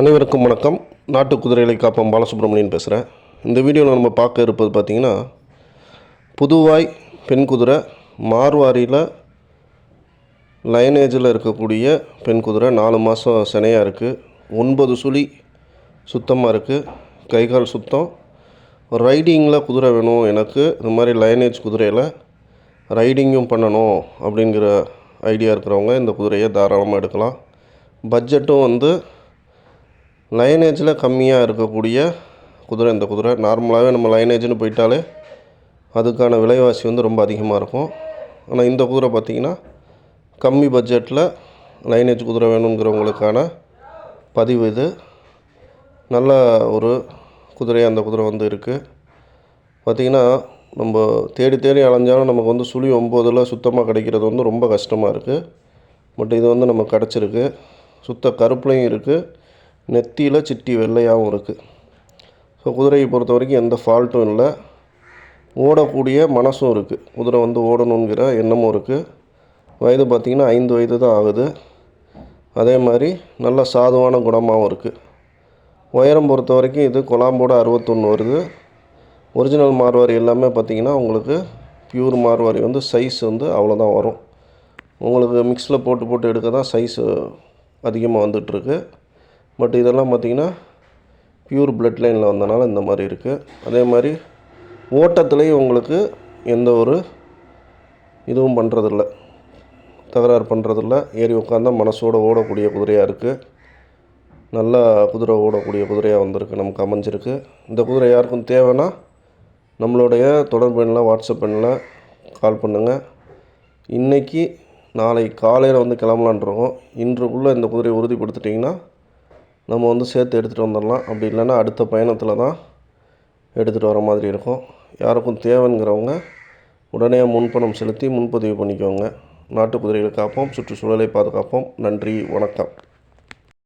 அனைவருக்கும் வணக்கம். நாட்டு குதிரைகளை காப்போம். பாலசுப்ரமணியன் பேசுகிறேன் இந்த வீடியோவில் நம்ம பார்க்க இருப்பது பார்த்திங்கன்னா புதுவாய் பெண் குதிரை மார்வாரியில் லயனேஜில் இருக்கக்கூடிய பெண் குதிரை நாலு மாதம் சினையாக இருக்குது ஒன்பது சுழி சுத்தமாக இருக்குது கை கால் சுத்தம். ரைடிங்கில் குதிரை வேணும். எனக்கு இந்த மாதிரி லயனேஜ் குதிரையில் ரைடிங்கும் பண்ணணும் அப்படிங்கிற ஐடியா இருக்கிறவங்க இந்த குதிரையை தாராளமாக எடுக்கலாம். பட்ஜெட்டும் வந்து லைனேஜில் கம்மியாக இருக்கக்கூடிய குதிரை இந்த குதிரை. நார்மலாகவே நம்ம லைனேஜ்னு போயிட்டாலே அதுக்கான விலைவாசி வந்து ரொம்ப அதிகமாக இருக்கும். ஆனால் இந்த குதிரை பார்த்திங்கன்னா கம்மி பட்ஜெட்டில் லைனேஜ் குதிரை வேணுங்கிறவங்களுக்கான பதிவு இது. நல்ல ஒரு குதிரையாக அந்த குதிரை வந்து இருக்குது பார்த்திங்கன்னா நம்ம தேடி தேடி அலைஞ்சாலும் நமக்கு வந்து சுழி ஒம்போதில் சுத்தமாக கிடைக்கிறது வந்து ரொம்ப கஷ்டமாக இருக்குது பட் இது வந்து நமக்கு கிடச்சிருக்கு. சுத்த கருப்புலையும் இருக்குது நெத்தியில் சிட்டி வெள்ளையாகவும் இருக்குது ஸோ குதிரையை பொறுத்த வரைக்கும் எந்த ஃபால்ட்டும் இல்லை. ஓடக்கூடிய மனசும் இருக்குது குதிரை வந்து ஓடணுங்கிற எண்ணமும் இருக்குது வயது பார்த்திங்கன்னா ஐந்து வயது தான் ஆகுது. அதே மாதிரி நல்ல சாதுவான குணமாகவும் இருக்குது உயரம் பொறுத்த வரைக்கும் இது கொலாம்போட அறுபத்தொன்று வருது. ஒரிஜினல் மார்வாரி எல்லாமே பார்த்திங்கன்னா உங்களுக்கு பியூர் மார்வாரி வந்து சைஸ் வந்து அவ்வளோதான் வரும். உங்களுக்கு மிக்ஸில் போட்டு போட்டு எடுக்க தான் சைஸு அதிகமாக வந்துட்டுருக்கு பட் இதெல்லாம் பார்த்திங்கன்னா பியூர் பிளட் லைனில் வந்தனால இந்த மாதிரி இருக்குது அதே மாதிரி ஓட்டத்துலேயும் உங்களுக்கு எந்த ஒரு இதுவும் பண்ணுறதில்ல தகராறு பண்ணுறதில்ல ஏறி உட்காந்தா மனசோட ஓடக்கூடிய குதிரையாக இருக்குது நல்லா குதிரை ஓடக்கூடிய குதிரையாக வந்திருக்கு நமக்கு அமைஞ்சிருக்கு. இந்த குதிரை யாருக்கும் தேவைன்னா நம்மளுடைய தொடர்பு எண்ணில் வாட்ஸ்அப் எண்ணில் கால் பண்ணுங்கள் இன்றைக்கி நாளை காலையில் வந்து கிளம்பலான் இருக்கோம். இன்றுக்குள்ளே இந்த குதிரையை உறுதிப்படுத்திட்டிங்கன்னா நம்ம வந்து சேர்த்து எடுத்துகிட்டு வந்துடலாம். அப்படி இல்லைன்னா அடுத்த பயணத்தில் தான் எடுத்துகிட்டு வர மாதிரி இருக்கும். யாருக்கும் தேவைங்கிறவங்க உடனே முன்பணம் செலுத்தி முன்பதிவு பண்ணிக்கோங்க. நாட்டு குதிரைகளை காப்போம். சுற்றுச்சூழலை பாதுகாப்போம். நன்றி. வணக்கம்.